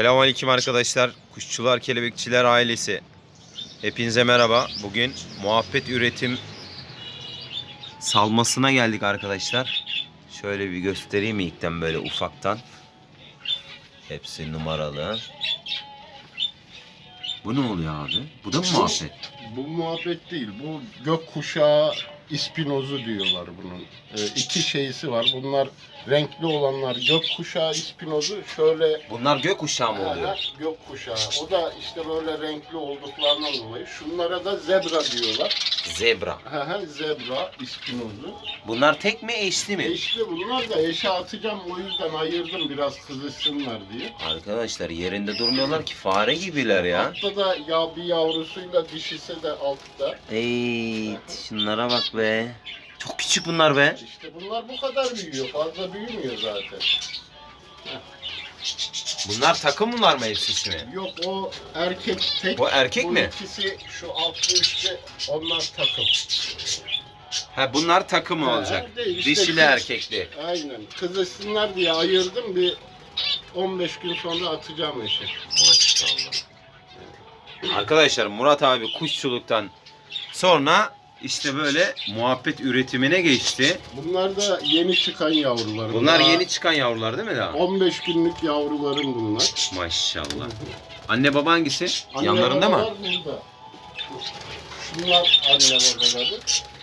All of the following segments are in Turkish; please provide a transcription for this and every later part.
Selamünaleyküm arkadaşlar. Kuşçular, kelebekçiler ailesi. Hepinize merhaba. Bugün muhabbet üretim salmasına geldik arkadaşlar. Şöyle bir göstereyim ilkten böyle ufaktan. Hepsi numaralı. Bu ne oluyor abi? Bu da mı muhabbet? Bu muhabbet değil. Bu gökkuşağı ispinozu diyorlar bunun. Ee, iki şeysi var. Bunlar renkli olanlar gökkuşağı ispinozu. Şöyle Bunlar gökkuşağı mı oluyor? Gökkuşağı. O da işte böyle renkli olduklarından dolayı. Şunlara da zebra diyorlar. Zebra. Aha, zebra ispinozu. Bunlar tek mi eşli mi? Eşli bunlar da eşe atacağım o yüzden ayırdım biraz kızışsınlar diye. Arkadaşlar yerinde durmuyorlar ki fare gibiler ya. Altta da ya bir yavrusuyla dişisi de altta. Ey şunlara bak be. Çok küçük bunlar be. İşte bunlar bu kadar büyüyor. Fazla büyümüyor zaten. Bunlar takımlar mı hepsi mi? Yok o erkek tek. Bu erkek bu mi? ikisi şu altlı üstte onlar takım. Ha bunlar takım Ha, olacak. değil, işte Dişili kız- erkekli. Aynen. Kızışsınlar diye ayırdım bir 15 gün sonra atacağım eşi. Maşallah. Arkadaşlar Murat abi kuşçuluktan sonra işte böyle muhabbet üretimine geçti. Bunlar da yeni çıkan yavrularım. Bunlar Daha yeni çıkan yavrular değil mi daha? 15 günlük yavrularım bunlar. Maşallah. Anne baba hangisi? Anne Yanlarında mı? babalar Burada. Şunlar anne babaları.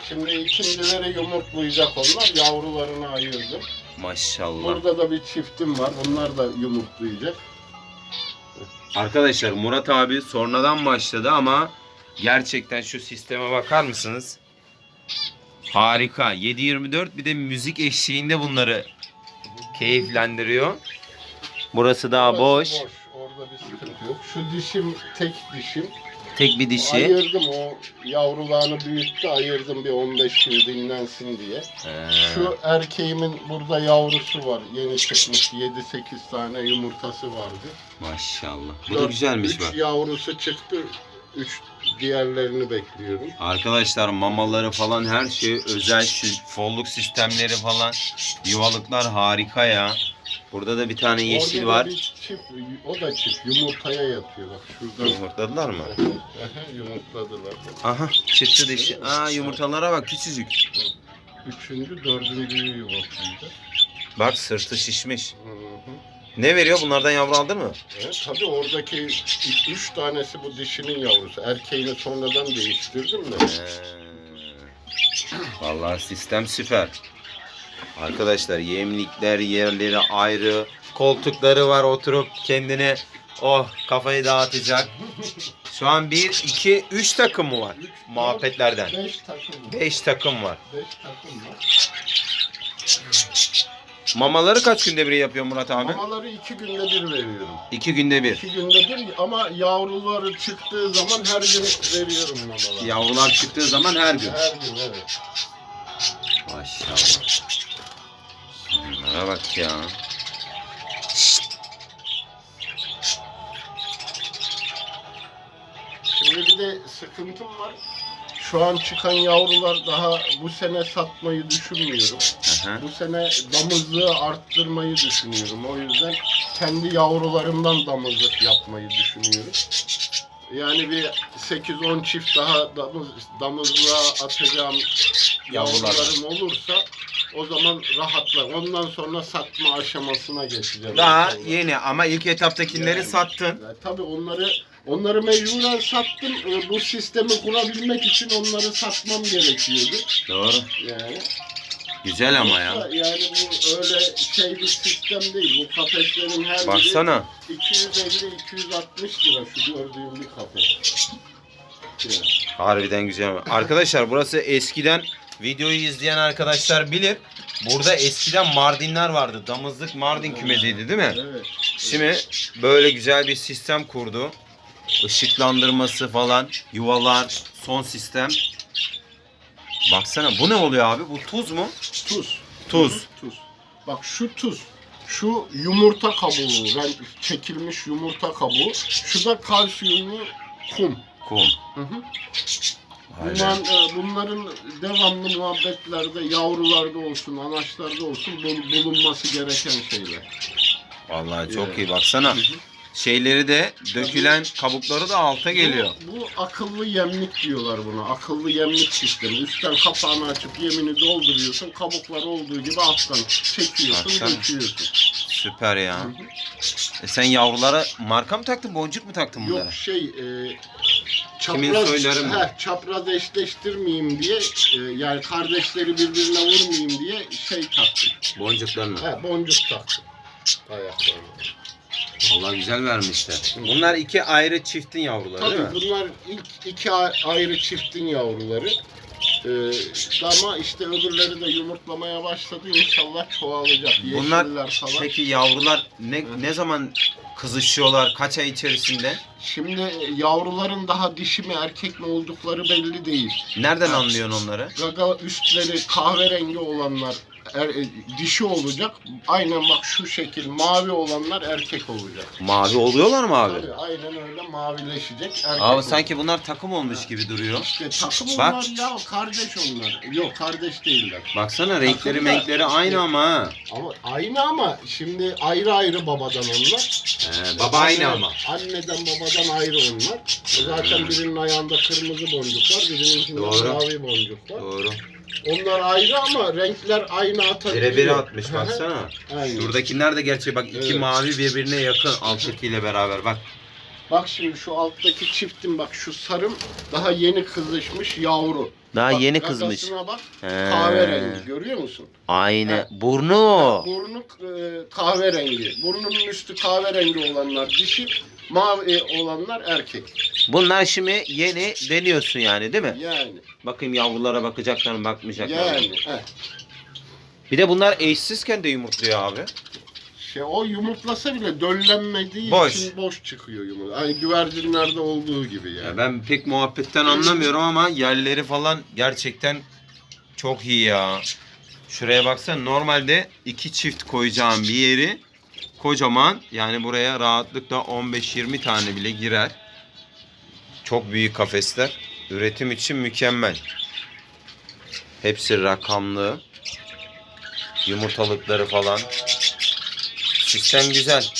Şimdi ikincileri yumurtlayacak onlar. Yavrularını ayırdım. Maşallah. Burada da bir çiftim var. Onlar da yumurtlayacak. Arkadaşlar Murat abi sonradan başladı ama gerçekten şu sisteme bakar mısınız? Harika. 7-24 bir de müzik eşliğinde bunları keyiflendiriyor. Burası daha Burası boş. Orada bir sıkıntı yok. Şu dişim tek dişim. Tek bir dişi. Ayırdım o yavrularını büyüttü. Ayırdım bir 15 gün dinlensin diye. Ee, Şu erkeğimin burada yavrusu var. Yeni çıkmış 7-8 tane yumurtası vardı. maşallah. Bu da Dört- güzelmiş üç bak. yavrusu çıktı. 3 diğerlerini bekliyorum. Arkadaşlar mamaları falan her şey özel şu folluk sistemleri falan yuvalıklar harika ya. Burada da bir tane yeşil Orada da var. bir çift, o da çift. Yumurtaya yatıyor bak şurada. Yumurtladılar mı? Yumurtladılar. Aha çıktı dişi. Aa yumurtalara bak küçücük. Üçüncü, dördüncüyü yumurtlayacak. Bak sırtı şişmiş. Hı hı. Ne veriyor? Bunlardan yavru aldın mı? Evet, tabii oradaki üç, üç tanesi bu dişinin yavrusu. Erkeğini sonradan değiştirdim de. Ee, Vallahi sistem süper. Arkadaşlar yemlikler yerleri ayrı. Koltukları var oturup kendine oh kafayı dağıtacak. Şu an bir, iki, üç takım mı var? Muhabbetlerden. dört, Beş takım var. Beş takım var. Beş takım var. Mamaları kaç günde bir yapıyor Murat abi? Mamaları iki günde bir veriyorum. İki günde bir. İki günde bir ama yavruları çıktığı zaman her gün veriyorum mamaları. Yavrular çıktığı zaman her gün. Her gün evet. Maşallah. Bunlara bak ya. Şimdi bir de sıkıntım var. Şu an çıkan yavrular daha bu sene satmayı düşünmüyorum. Aha. Bu sene damızlığı arttırmayı düşünüyorum. O yüzden kendi yavrularımdan damızlık yapmayı düşünüyorum. Yani bir 8-10 çift daha damız, damızlığa atacağım Yavrular. yavrularım olursa o zaman rahatlar. Ondan sonra satma aşamasına geçeceğim. Daha inşallah. yeni ama ilk etaptakileri Yani. sattın. Ya, tabii onları onları mecburen sattım. Ee, Bu sistemi kurabilmek için onları satmam gerekiyordu. Doğru. Yani Güzel ama ya. Yani bu öyle şey bir sistem değil. Bu kafeslerin her Baksana. biri 250-260 lira şu gördüğüm bir kafes. Yani. Harbiden güzel. Arkadaşlar burası eskiden videoyu izleyen arkadaşlar bilir. Burada eskiden Mardinler vardı. Damızlık Mardin kümesiydi değil mi? Evet. Şimdi böyle güzel bir sistem kurdu. Işıklandırması falan, yuvalar, son sistem. Baksana bu ne oluyor abi? Bu tuz mu? Tuz. Tuz. Tuz. Bak şu tuz. Şu yumurta kabuğu, renk çekilmiş yumurta kabuğu. Şu da kalsiyumlu kum. Kum. Hı hı. Bunlar, e, bunların devamlı muhabbetlerde, yavrularda olsun, anaçlarda olsun bul- bulunması gereken şeyler. Vallahi çok Evet. iyi baksana. Hı hı. Şeyleri de dökülen kabukları da alta geliyor. Bu, bu akıllı yemlik diyorlar buna. Akıllı yemlik sistemi. Üstten kapağını açıp yemini dolduruyorsun. Kabuklar olduğu gibi alttan çekiyorsun, Baksana. döküyorsun. Süper ya. E sen yavrulara marka mı taktın, boncuk mu taktın bunlara? Yok şey e, Kimin soyları mı? heh, çapraz eşleştirmeyeyim diye e, yani kardeşleri birbirine vurmayayım diye şey taktım. Boncuklarını. He, boncuk taktım. Ayaklarına. Allah güzel vermişler. Bunlar iki ayrı çiftin yavruları değil mi? Tabii bunlar ilk iki ayrı çiftin yavruları. Ee, ama işte öbürleri de yumurtlamaya başladı. İnşallah çoğalacak. Bunlar Yeşiller falan. Peki yavrular ne ne zaman kızışıyorlar? Kaç ay içerisinde? Şimdi yavruların daha dişi mi erkek mi oldukları belli değil. Nereden anlıyorsun onları? Gaga üstleri kahverengi olanlar er- e, dişi olacak. Aynen bak şu şekil mavi olanlar erkek olacak. Mavi oluyorlar mı abi? Tabii, aynen öyle mavileşecek. Erkek Abi olacak. sanki bunlar takım olmuş gibi duruyor. İşte takım Bak. onlar ya kardeş onlar. Yok kardeş değiller. Baksana renkleri menkleri aynı ama ha. Ama aynı ama şimdi ayrı ayrı babadan onlar. He, baba aynı ama. Anneden babadan ayrı onlar. Zaten birinin ayağında kırmızı boncuk var, birinin Doğru. mavi boncuk var. Doğru. Onlar ayrı ama renkler aynı atabiliyor. Birebir atmış baksana. Aynen. Şuradakiler de gerçi bak iki Evet. mavi birbirine yakın alttakiyle beraber bak. Bak şimdi şu alttaki çiftin bak şu sarım daha yeni kızışmış yavru. Daha Bak, yeni kızmış. gagasına bak He. kahverengi görüyor musun? Aynı. Burnu. Burnu e, kahverengi. Burnunun üstü kahverengi olanlar dişi, mavi olanlar erkek. Bunlar şimdi yeni deniyorsun yani değil mi? Yani. Bakayım yavrulara bakacaklar mı bakmayacaklar mı? Yani. heh. Bir de bunlar eşsizken de yumurtluyor abi. Şey, o yumurtlasa bile döllenmediği Boş. için boş çıkıyor yumurta. Hani güvercinlerde olduğu gibi yani. Ya ben pek muhabbetten anlamıyorum ama yerleri falan gerçekten çok iyi ya. Şuraya baksana normalde iki çift koyacağım bir yeri kocaman yani buraya rahatlıkla 15-20 tane bile girer. Çok büyük kafesler. Üretim için mükemmel. Hepsi rakamlı. Yumurtalıkları falan. Sistem güzel.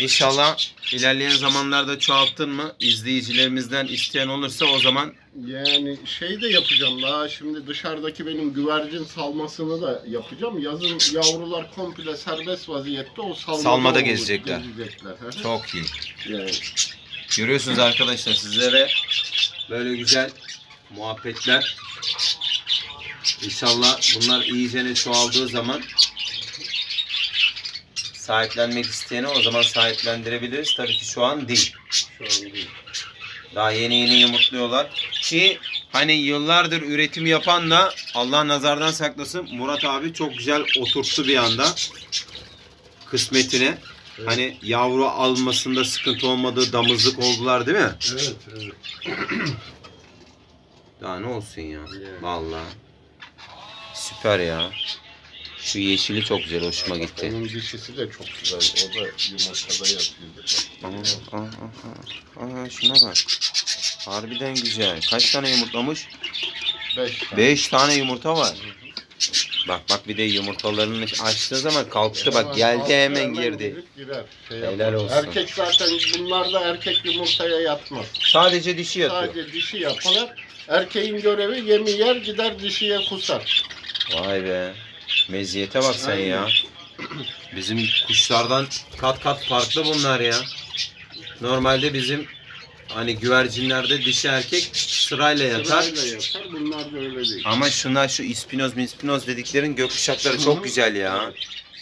İnşallah ilerleyen zamanlarda çoğalttın mı izleyicilerimizden isteyen olursa o zaman Yani şey de yapacağım daha şimdi dışarıdaki benim güvercin salmasını da yapacağım. Yazın yavrular komple serbest vaziyette o salmada, Salmada olur, gezecekler. gezecekler. Hı hı. çok iyi. Yani. Görüyorsunuz arkadaşlar sizlere böyle güzel muhabbetler. İnşallah bunlar iyicene çoğaldığı zaman sahiplenmek isteyene o zaman sahiplendirebiliriz. Tabii ki şu an değil. Şu an değil. Daha yeni yeni yumurtluyorlar. Ki hani yıllardır üretim yapan da Allah nazardan saklasın Murat abi çok güzel oturttu bir anda kısmetine. Evet. Hani yavru almasında sıkıntı olmadığı damızlık oldular değil mi? Evet, evet. Daha ne olsun ya. Yani. Vallahi. Süper ya. Şu yeşili çok güzel hoşuma gitti. Onun dişisi de çok güzel. O da yumurtada yatıyordu. Aa, aa, aa, aa, şuna bak. Harbiden güzel. Kaç tane yumurtlamış? Beş tane. 5 tane yumurta var. Bak bak bir de yumurtalarını açtığı zaman kalktı bak geldi hemen girdi. Girer. Şey Helal yapar. olsun. Erkek zaten bunlar da erkek yumurtaya yatmaz. Sadece dişi yatıyor. Sadece dişi yapılır. Erkeğin görevi yemi yer gider dişiye kusar. Vay be. Meziyete bak sen ya. Bizim kuşlardan kat kat farklı bunlar ya. Normalde bizim hani güvercinlerde dişi erkek sırayla yatar. Sırayla yatar. Bunlar da öyle değil. Ama şunlar şu ispinoz mispinoz dediklerin gökkuşakları çok güzel ya.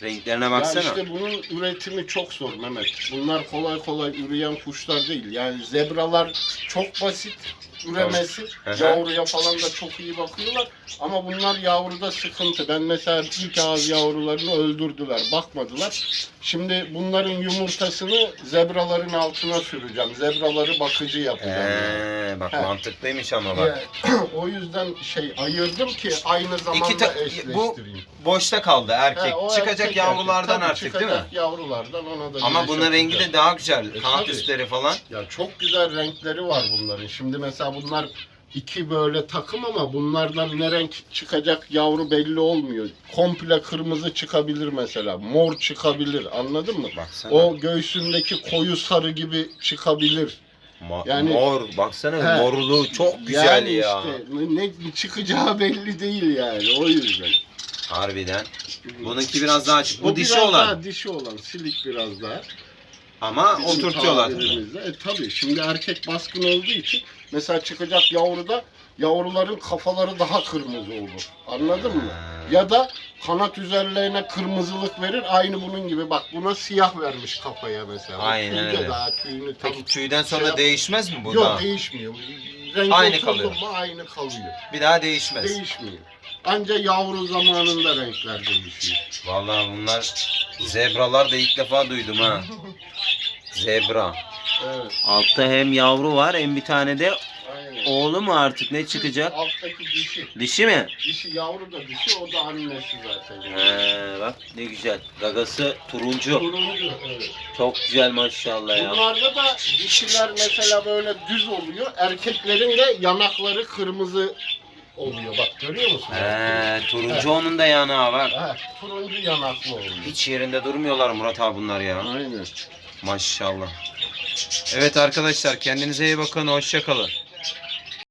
Renklerine Ya baksana. işte bunun üretimi çok zor Mehmet. Bunlar kolay kolay üreyen kuşlar değil. Yani zebralar çok basit üremesi. Yavruya falan da çok iyi bakıyorlar. Ama bunlar yavruda sıkıntı. Ben mesela ilk ağız yavrularını öldürdüler. Bakmadılar. Şimdi bunların yumurtasını zebraların altına süreceğim. Zebraları bakıcı yapacağım. Ee, bak He. mantıklıymış ama bak. O yüzden şey ayırdım ki aynı zamanda ta- bu eşleştireyim. Boşta kaldı erkek. He, o Çıkacak erkek yavrulardan erkek. artık Tabii değil mi? çıkacak yavrulardan ona da Ama bunun rengi yapacağım. de daha güzel. E, Kanat tabii. üstleri falan. Ya çok güzel renkleri var bunların. Şimdi mesela bunlar iki böyle takım ama bunlardan ne renk çıkacak yavru belli olmuyor. Komple kırmızı çıkabilir mesela. Mor çıkabilir. Anladın mı? Baksana. O göğsündeki koyu sarı gibi çıkabilir. Ma- yani- mor baksana He. morluğu çok güzel yani ya. işte ne çıkacağı belli değil yani o yüzden. Harbiden. Bununki biraz daha açık. Bu O dişi biraz olan. Daha dişi olan silik biraz daha. Ama Bizim oturtuyorlar. tabirimizle. E tabii şimdi erkek baskın olduğu için mesela çıkacak yavruda yavruların kafaları daha kırmızı olur. Anladın mı? Ya da kanat üzerlerine kırmızılık verir. Aynı bunun gibi bak buna siyah vermiş kafaya mesela. Aynen Tüyde öyle. daha tüyünü tam... Peki tüyden sonra Şey değişmez mi bu Yok değişmiyor. Renk Aynı oturdu kalıyor. mu aynı kalıyor. Bir daha değişmez. Değişmiyor. Ancak yavru zamanında renkler değişiyor. Vallahi bunlar zebralar da ilk defa duydum ha. Zebra. Evet. Altta hem yavru var hem bir tane de Aynen. oğlu mu artık ne çıkacak? Alttaki dişi. Dişi mi? Dişi yavru da dişi o da annesi zaten. He, bak ne güzel. Gagası turuncu. Turuncu evet. Çok güzel maşallah ya. Bunlarda da dişiler mesela böyle düz oluyor. Erkeklerin de yanakları kırmızı oluyor. Bak görüyor musun? He, turuncu onun da yanağı var. Ha, turuncu yanaklı oluyor. Hiç yerinde durmuyorlar Murat abi bunlar ya. Aynen. Maşallah. Evet arkadaşlar kendinize iyi bakın. Hoşça kalın.